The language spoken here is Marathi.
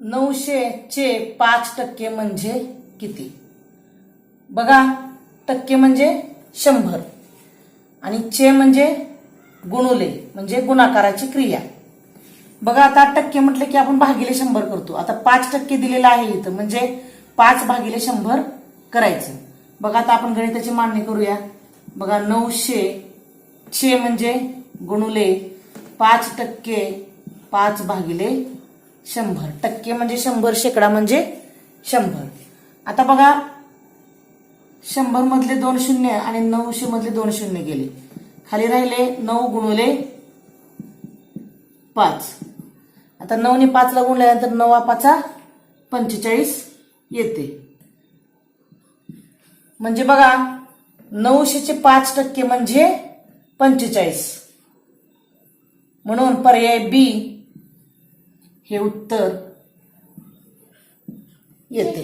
नऊशे चे पाच टक्के म्हणजे किती? बघा टक्के म्हणजे शंभर. आणि चे म्हणजे गुणुले म्हणजे गुणाकाराची क्रिया. बघा आता टक्के म्हटले की आपण भागिले शंभर करतो. आता पाच टक्के दिलेलं आहे इथं म्हणजे पाच भागिले शंभर करायचं. बघा आता आपण गणिताची मांडणी करूया. बघा नऊशे छे म्हणजे गुणुले पाच टक्के पाच भागिले शंभर. टक्के म्हणजे शंभर शेकडा म्हणजे शंभर. आता बघा शंभर मधले दोन शून्य आणि नऊशे मधले दोन शून्य गेले. खाली राहिले नऊ गुणवले पाच. आता नऊने पाचला गुणल्यानंतर नवा पाचा पंचेचाळीस येते. म्हणजे बघा नऊशेचे पाच टक्के म्हणजे पंचेचाळीस. म्हणून पर्याय बी हे उत्तर येते